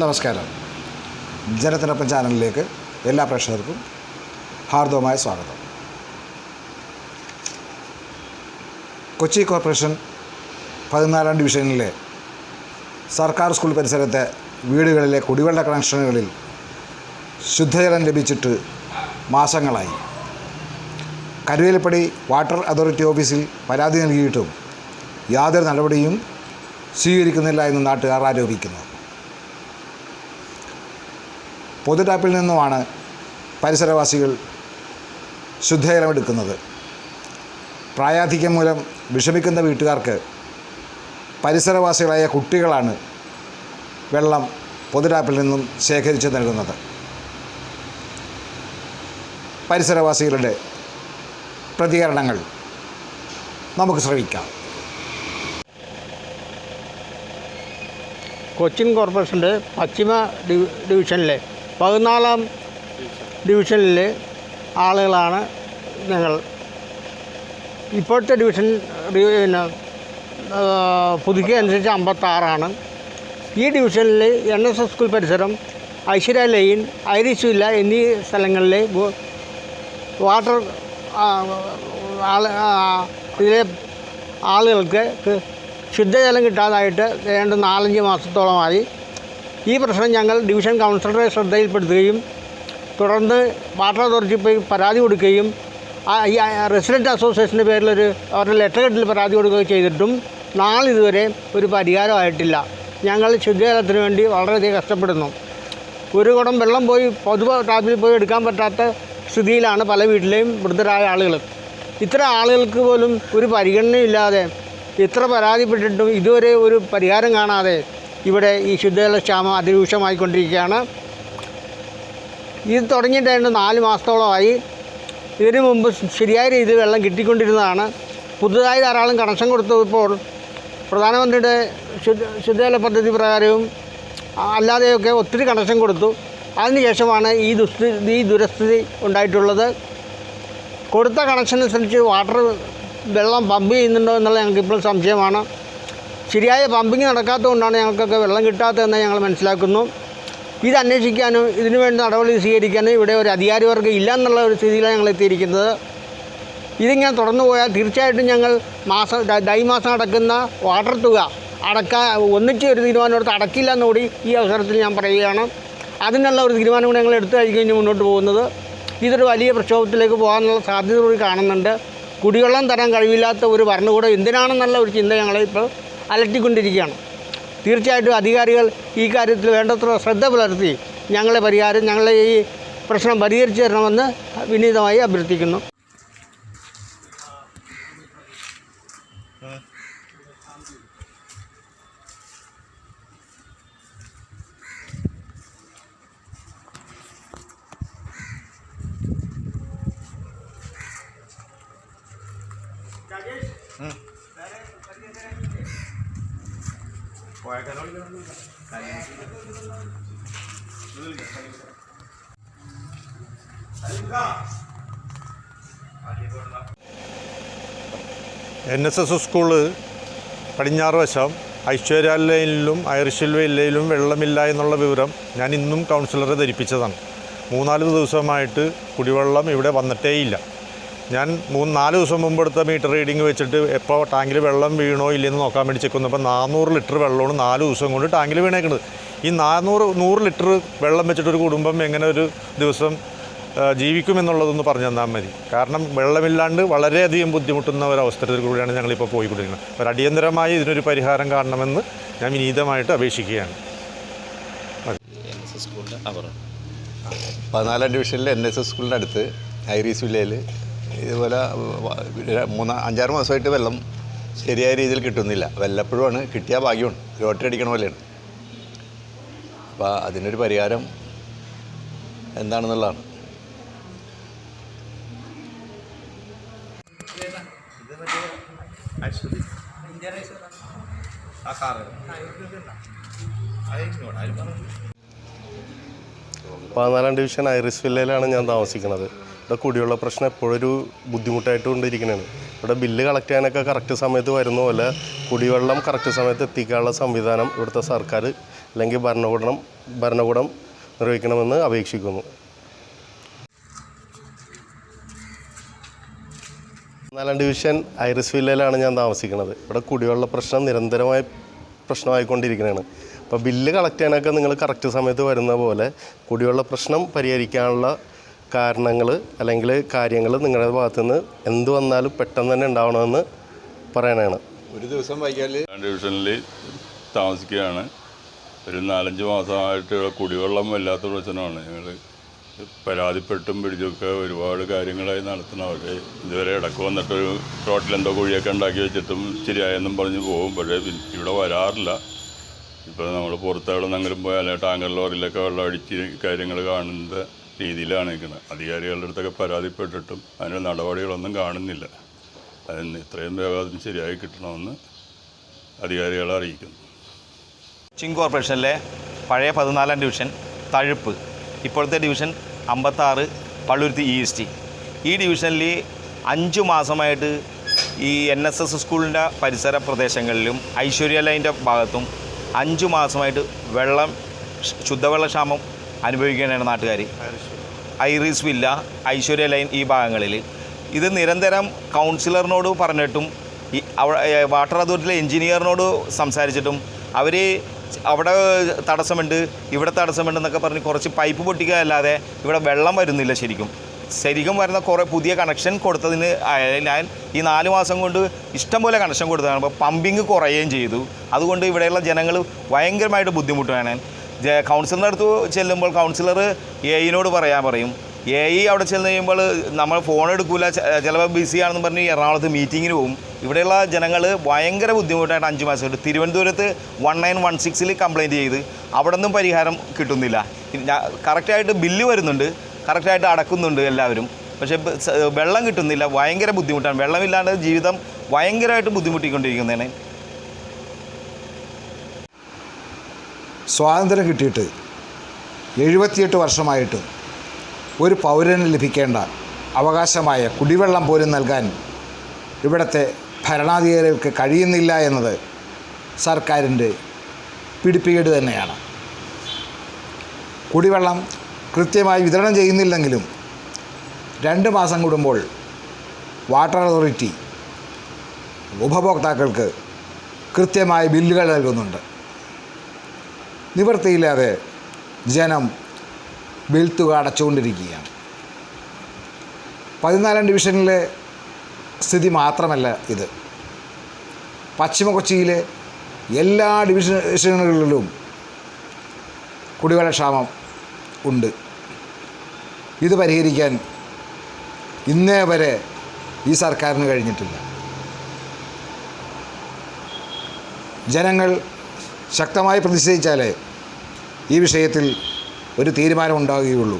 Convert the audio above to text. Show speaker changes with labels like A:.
A: നമസ്കാരം. ജനത്തിനൊപ്പം ചാനലിലേക്ക് എല്ലാ പ്രേക്ഷകർക്കും ഹാർദവമായ സ്വാഗതം. കൊച്ചി കോർപ്പറേഷൻ പതിനാലാം ഡിവിഷനിലെ സർക്കാർ സ്കൂൾ പരിസരത്തെ വീടുകളിലെ കുടിവെള്ള കണക്ഷനുകളിൽ ശുദ്ധജലം ലഭിച്ചിട്ട് മാസങ്ങളായി. കരുവേലപ്പടി വാട്ടർ അതോറിറ്റി ഓഫീസിൽ പരാതി നൽകിയിട്ടും യാതൊരു നടപടിയും സ്വീകരിക്കുന്നില്ല എന്ന് നാട്ടുകാർ ആരോപിക്കുന്നു. പൊതു ടാപ്പിൽ നിന്നുമാണ് പരിസരവാസികൾ ശുദ്ധജലമെടുക്കുന്നത് പ്രായാധിക്യം മൂലം വിഷമിക്കുന്ന വീട്ടുകാർക്ക് പരിസരവാസികളായ കുട്ടികളാണ് വെള്ളം പൊതു ടാപ്പിൽ നിന്നും ശേഖരിച്ച് നൽകുന്നത്. പരിസരവാസികളുടെ പ്രതികരണങ്ങൾ നമുക്ക് ശ്രമിക്കാം
B: കൊച്ചിൻ കോർപ്പറേഷന്റെ പശ്ചിമ ഡിവിഷനിലെ പതിനാലാം ഡിവിഷനിലെ ആളുകളാണ് ഞങ്ങൾ. ഇപ്പോഴത്തെ ഡിവിഷൻ പിന്നെ പുതുക്കിയ അനുസരിച്ച് അമ്പത്താറാണ്. ഈ ഡിവിഷനിൽ എൻ എസ് എസ് സ്കൂൾ പരിസരം ഐശ്വര്യ ലൈൻ ഐറിഷ് വില്ല എന്നീ സ്ഥലങ്ങളിലെ വാട്ടർ ഇതിലെ ആളുകൾക്ക് ശുദ്ധജലം കിട്ടാതായിട്ട് ഏതാണ്ട് നാലഞ്ച് മാസത്തോളമായി ഈ പ്രശ്നം ഞങ്ങൾ ഡിവിഷൻ കൗൺസിലറെ ശ്രദ്ധയിൽപ്പെടുത്തുകയും തുടർന്ന് വാട്ടർ അതോറിറ്റി പോയി പരാതി കൊടുക്കുകയും ഈ റെസിഡന്റ് അസോസിയേഷന്റെ പേരിലൊരു അവരുടെ ലെറ്റർ കെട്ടിൽ പരാതി കൊടുക്കുകയും ചെയ്തിട്ടും നാളിതുവരെ ഒരു പരിഹാരമായിട്ടില്ല ഞങ്ങൾ ശുദ്ധജലത്തിന് വേണ്ടി വളരെയധികം കഷ്ടപ്പെടുന്നു. ഒരു കുടം വെള്ളം പോയി പൊതു ടാപ്പിൽ പോയി എടുക്കാൻ പറ്റാത്ത സ്ഥിതിയിലാണ് പല വീട്ടിലെയും വൃദ്ധരായ ആളുകൾ. ഇത്ര ആളുകൾക്ക് പോലും ഒരു പരിഗണനയില്ലാതെ ഇത്ര പരാതിപ്പെട്ടിട്ടും ഇതുവരെ ഒരു പരിഹാരം കാണാതെ ഇവിടെ ഈ ശുദ്ധജല ക്ഷാമം അതിരൂക്ഷമായിക്കൊണ്ടിരിക്കുകയാണ്. ഇത് തുടങ്ങിയിട്ട് രണ്ട് നാല് മാസത്തോളമായി. ഇതിനു മുമ്പ് ശരിയായ രീതിയിൽ വെള്ളം കിട്ടിക്കൊണ്ടിരുന്നതാണ്. പുതുതായി ധാരാളം കണക്ഷൻ കൊടുത്തപ്പോൾ പ്രധാനമന്ത്രിയുടെ ശുദ്ധ ശുദ്ധജല പദ്ധതി പ്രകാരവും അല്ലാതെയൊക്കെ ഒത്തിരി കണക്ഷൻ കൊടുത്തു. അതിനുശേഷമാണ് ഈ ദുസ്ഥിതി ഈ ദുരസ്ഥിതി ഉണ്ടായിട്ടുള്ളത്. കൊടുത്ത കണക്ഷൻ അനുസരിച്ച് വാട്ടർ വെള്ളം പമ്പ് ചെയ്യുന്നുണ്ടോ എന്നുള്ള ഞങ്ങൾക്ക് ഞങ്ങൾക്കിപ്പോൾ സംശയമാണ്. ശരിയായ പമ്പിങ് നടക്കാത്തതുകൊണ്ടാണ് ഞങ്ങൾക്കൊക്കെ വെള്ളം കിട്ടാത്തതെന്ന് ഞങ്ങൾ മനസ്സിലാക്കുന്നു. ഇത് അന്വേഷിക്കാനും ഇതിനു വേണ്ടി നടപടി സ്വീകരിക്കാനും ഇവിടെ ഒരു അധികാരിവർഗം ഇല്ല എന്നുള്ള ഒരു സ്ഥിതിയിലാണ് ഞങ്ങൾ എത്തിയിരിക്കുന്നത്. ഇതിങ്ങനെ തുടർന്നു പോയാൽ തീർച്ചയായിട്ടും ഞങ്ങൾ മാസം ഡൈ മാസം അടക്കുന്ന വാട്ടർ തുക അടക്കാൻ ഒന്നിച്ച് ഒരു തീരുമാനം എടുത്ത് അടക്കില്ല എന്നുകൂടി ഈ അവസരത്തിൽ ഞാൻ പറയുകയാണ്. അതിനുള്ള ഒരു തീരുമാനം കൂടി ഞങ്ങൾ എടുത്തു കഴിഞ്ഞ് മുന്നോട്ട് പോകുന്നത്. ഇതൊരു വലിയ പ്രക്ഷോഭത്തിലേക്ക് പോകാനുള്ള സാധ്യത കൂടി കാണുന്നുണ്ട്. കുടിവെള്ളം തരാൻ കഴിവില്ലാത്ത ഒരു ഭരണകൂടം എന്തിനാണെന്നുള്ള ഒരു ചിന്ത ഞങ്ങളെ ഇപ്പോൾ അലട്ടിക്കൊണ്ടിരിക്കുകയാണ്. തീർച്ചയായിട്ടും അധികാരികൾ ഈ കാര്യത്തിൽ വേണ്ടത്ര ശ്രദ്ധ പുലർത്തി ഞങ്ങളെ പരിഹാരം ഞങ്ങളെ ഈ പ്രശ്നം പരിഹരിച്ചു തരണമെന്ന് വിനീതമായി അഭ്യർത്ഥിക്കുന്നു.
C: എൻ എസ് എസ് സ്കൂൾ പടിഞ്ഞാറ് വശം ഐശ്വര്യ ലൈനിലും ഐറിഷ് ലൈനിലും വെള്ളമില്ല എന്നുള്ള വിവരം ഞാൻ ഇന്നും കൗൺസിലറെ ധരിപ്പിച്ചതാണ്. മൂന്നാൽ ദിവസമായിട്ട് കുടിവെള്ളം ഇവിടെ വന്നിട്ടേയില്ല. ഞാൻ മൂന്ന് നാല് ദിവസം മുമ്പ് എടുത്ത മീറ്റർ റീഡിംഗ് വെച്ചിട്ട് എപ്പോൾ ടാങ്കിൽ വെള്ളം വീണോ ഇല്ലെന്ന് നോക്കാൻ വേണ്ടി ചെക്കുന്നു അപ്പോൾ നാനൂറ് ലിറ്റർ വെള്ളമാണ് നാല് ദിവസം കൊണ്ട് ടാങ്കിൽ വീണേക്കുന്നത് ഈ നാനൂറ് നൂറ് ലിറ്റർ വെള്ളം വെച്ചിട്ട് ഒരു കുടുംബം എങ്ങനെ ഒരു ദിവസം ജീവിക്കുമെന്നുള്ളതൊന്ന് പറഞ്ഞു തന്നാൽ മതി. കാരണം വെള്ളമില്ലാണ്ട് വളരെയധികം ബുദ്ധിമുട്ടുന്ന ഒരു ഒരവസരത്തിൽ കൂടിയാണ് ഞങ്ങളിപ്പോൾ പോയിക്കൊണ്ടിരിക്കുന്നത്. ഒരു അടിയന്തരമായി ഇതിനൊരു പരിഹാരം കാണണമെന്ന് ഞാൻ വിനീതമായിട്ട് അപേക്ഷിക്കുകയാണ്.
D: പതിനാലാം ഡിവിഷനിൽ എൻ എസ് എസ് സ്കൂളിന്റെ അടുത്ത് ഐറീസ് വില്ലയിൽ ഇതുപോലെ മൂന്ന് അഞ്ചാറ് മാസമായിട്ട് വെള്ളം ശരിയായ രീതിയിൽ കിട്ടുന്നില്ല. വല്ലപ്പോഴുമാണ് കിട്ടിയ ഭാഗ്യമാണ്. ലോട്ടറി അടിക്കണ പോലെയാണ്. അപ്പോൾ അതിനൊരു പരിഹാരം എന്താണെന്നുള്ളതാണ്.
E: പതിനാലാം ഡിവിഷൻ ഐറിസ് വില്ലയിലാണ് ഞാൻ താമസിക്കുന്നത്. ഇവിടെ കുടിവെള്ള പ്രശ്നം എപ്പോഴും ഒരു ബുദ്ധിമുട്ടായിട്ട് കൊണ്ടിരിക്കുന്നതാണ് ഇവിടെ ബില്ല് കളക്ട് ചെയ്യാനൊക്കെ കറക്റ്റ് സമയത്ത് വരുന്ന. പോലെ കുടിവെള്ളം കറക്റ്റ് സമയത്ത് എത്തിക്കാനുള്ള സംവിധാനം ഇവിടുത്തെ സർക്കാർ അല്ലെങ്കിൽ ഭരണകൂടം ഭരണകൂടം നിർവഹിക്കണമെന്ന് അപേക്ഷിക്കുന്നു. നാലാം ഡിവിഷൻ ഐറിസ് വില്ലയിലാണ് ഞാൻ താമസിക്കുന്നത്. ഇവിടെ കുടിവെള്ള പ്രശ്നം നിരന്തരമായ പ്രശ്നമായിക്കൊണ്ടിരിക്കുന്നതാണ് അപ്പോൾ ബില്ല് കളക്ട് ചെയ്യാനൊക്കെ നിങ്ങൾ കറക്റ്റ് സമയത്ത് വരുന്ന പോലെ കുടിവെള്ള പ്രശ്നം പരിഹരിക്കാനുള്ള കാരണങ്ങൾ അല്ലെങ്കിൽ കാര്യങ്ങൾ നിങ്ങളുടെ ഭാഗത്തുനിന്ന് എന്ത് വന്നാലും പെട്ടെന്ന് തന്നെ ഉണ്ടാവണമെന്ന് പറയണതാണ്.
D: ഒരു ദിവസം വൈകാൽ
F: രണ്ടാം ഡിവിഷനിൽ താമസിക്കുകയാണ്. ഒരു നാലഞ്ച് മാസമായിട്ട് ഇവിടെ കുടിവെള്ളം വല്ലാത്ത പ്രശ്നമാണ്. ഞങ്ങൾ പരാതിപ്പെട്ടും പിടിച്ചൊക്കെ ഒരുപാട് കാര്യങ്ങളായി നടത്തണം. പക്ഷേ ഇതുവരെ ഇടയ്ക്ക് വന്നിട്ടൊരു റോട്ടിലെന്തോ കുഴിയൊക്കെ ഉണ്ടാക്കി വെച്ചിട്ടും ശരിയായെന്നും പറഞ്ഞ് പോകും. പക്ഷേ ഇവിടെ വരാറില്ല. ഇപ്പോൾ നമ്മൾ പുറത്തെവിടെ നിന്നെങ്കിലും പോയാൽ ടാങ്കർ ലോറിയിലൊക്കെ വെള്ളം അടിച്ച് കാര്യങ്ങൾ കാണുന്ന രീതിയിലാണ് നിൽക്കുന്നത്. അധികാരികളുടെ അടുത്തൊക്കെ പരാതിപ്പെട്ടിട്ടും അതിന് നടപടികളൊന്നും കാണുന്നില്ല. അതിന് ഇത്രയും വേഗം ശരിയായി കിട്ടണമെന്ന് അധികാരികളെ അറിയിക്കുന്നു.
G: ചിങ് കോർപ്പറേഷനിലെ പഴയ പതിനാലാം ഡിവിഷൻ തഴുപ്പ് ഇപ്പോഴത്തെ ഡിവിഷൻ അമ്പത്താറ് പള്ളുരുത്തി ഈസ്റ്റ് ഈ ഡിവിഷനിൽ അഞ്ച് മാസമായിട്ട് ഈ എൻ എസ് എസ് സ്കൂളിന്റെ പരിസര പ്രദേശങ്ങളിലും ഐശ്വര്യ ലൈന്റെ ഭാഗത്തും അഞ്ച് മാസമായിട്ട് വെള്ളം ശുദ്ധവെള്ളക്ഷാമം അനുഭവിക്കുകയാണ് നാട്ടുകാർ ഐറിസ് വില്ല ഐശ്വര്യ ലൈൻ ഈ ഭാഗങ്ങളിൽ. ഇത് നിരന്തരം കൗൺസിലറിനോട് പറഞ്ഞിട്ടും ഈ അവ- വാട്ടർ അതോറിറ്റിയിലെ എഞ്ചിനീയറിനോട് സംസാരിച്ചിട്ടും അവർ അവിടെ തടസ്സമുണ്ട് ഇവിടെ തടസ്സമുണ്ട് എന്നൊക്കെ പറഞ്ഞ് കുറച്ച് പൈപ്പ് പൊട്ടിക്കുക അല്ലാതെ ഇവിടെ വെള്ളം വരുന്നില്ല ശരിക്കും. ശരിക്കും വരുന്ന കുറേ പുതിയ കണക്ഷൻ കൊടുത്തതിന് ഞാൻ ഈ നാല് മാസം കൊണ്ട് ഇഷ്ടംപോലെ കണക്ഷൻ കൊടുത്തതാണ്. അപ്പോൾ പമ്പിങ് കുറയുകയും ചെയ്തു. അതുകൊണ്ട് ഇവിടെയുള്ള ജനങ്ങൾ ഭയങ്കരമായിട്ട് ബുദ്ധിമുട്ടാണ് ജ- കൗൺസിലറിന്റെ അടുത്ത് ചെല്ലുമ്പോൾ കൗൺസിലർ എയിനോട് പറയാൻ പറയും. എ ഇ അവിടെ ചെന്ന് കഴിയുമ്പോൾ നമ്മൾ ഫോൺ എടുക്കില്ല ചിലപ്പോൾ ബിസിയാണെന്ന് പറഞ്ഞ് എറണാകുളത്ത് മീറ്റിങ്ങിന് പോകും ഇവിടെയുള്ള ജനങ്ങൾ ഭയങ്കര ബുദ്ധിമുട്ടായിട്ട് അഞ്ച് മാസമായിട്ട് തിരുവനന്തപുരത്ത് വൺ നയൻ വൺ സിക്സിൽ കംപ്ലയിന്റ് ചെയ്ത്. അവിടെ നിന്നും പരിഹാരം കിട്ടുന്നില്ല. കറക്റ്റായിട്ട് ബില്ല് വരുന്നുണ്ട്. കറക്റ്റായിട്ട് അടക്കുന്നുണ്ട് എല്ലാവരും. പക്ഷേ വെള്ളം കിട്ടുന്നില്ല. ഭയങ്കര ബുദ്ധിമുട്ടാണ്. വെള്ളമില്ലാണ്ട് ജീവിതം ഭയങ്കരമായിട്ട് ബുദ്ധിമുട്ടിക്കൊണ്ടിരിക്കുന്നതാണ്.
A: സ്വാതന്ത്ര്യം കിട്ടിയിട്ട് എഴുപത്തിയെട്ട് വർഷമായിട്ടും ഒരു പൗരന് ലഭിക്കേണ്ട അവകാശമായ കുടിവെള്ളം പോലും നൽകാൻ ഇവിടുത്തെ ഭരണാധികാരികൾക്ക് കഴിയുന്നില്ല എന്നത് സർക്കാരിന്റെ പിടിപ്പുകേട് തന്നെയാണ്. കുടിവെള്ളം കൃത്യമായി വിതരണം ചെയ്യുന്നില്ലെങ്കിലും രണ്ട് മാസം കൂടുമ്പോൾ വാട്ടർ അതോറിറ്റി ഉപഭോക്താക്കൾക്ക് കൃത്യമായ ബില്ലുകൾ നൽകുന്നുണ്ട്. നിവൃത്തിയില്ലാതെ ജനം വെളുത്തുക തുക അടച്ചുകൊണ്ടിരിക്കുകയാണ്. പതിനാലാം ഡിവിഷനിലെ സ്ഥിതി മാത്രമല്ല ഇത്. പശ്ചിമ കൊച്ചിയിലെ എല്ലാ ഡിവിഷനുകളിലും കുടിവെള്ളക്ഷാമം ഉണ്ട്. ഇത് പരിഹരിക്കാൻ ഇന്നേ വരെ ഈ സർക്കാരിന് കഴിഞ്ഞിട്ടില്ല. ജനങ്ങൾ ശക്തമായി പ്രതിഷേധിച്ചാലേ ഈ വിഷയത്തിൽ ഒരു തീരുമാനം ഉണ്ടാകുകയുള്ളൂ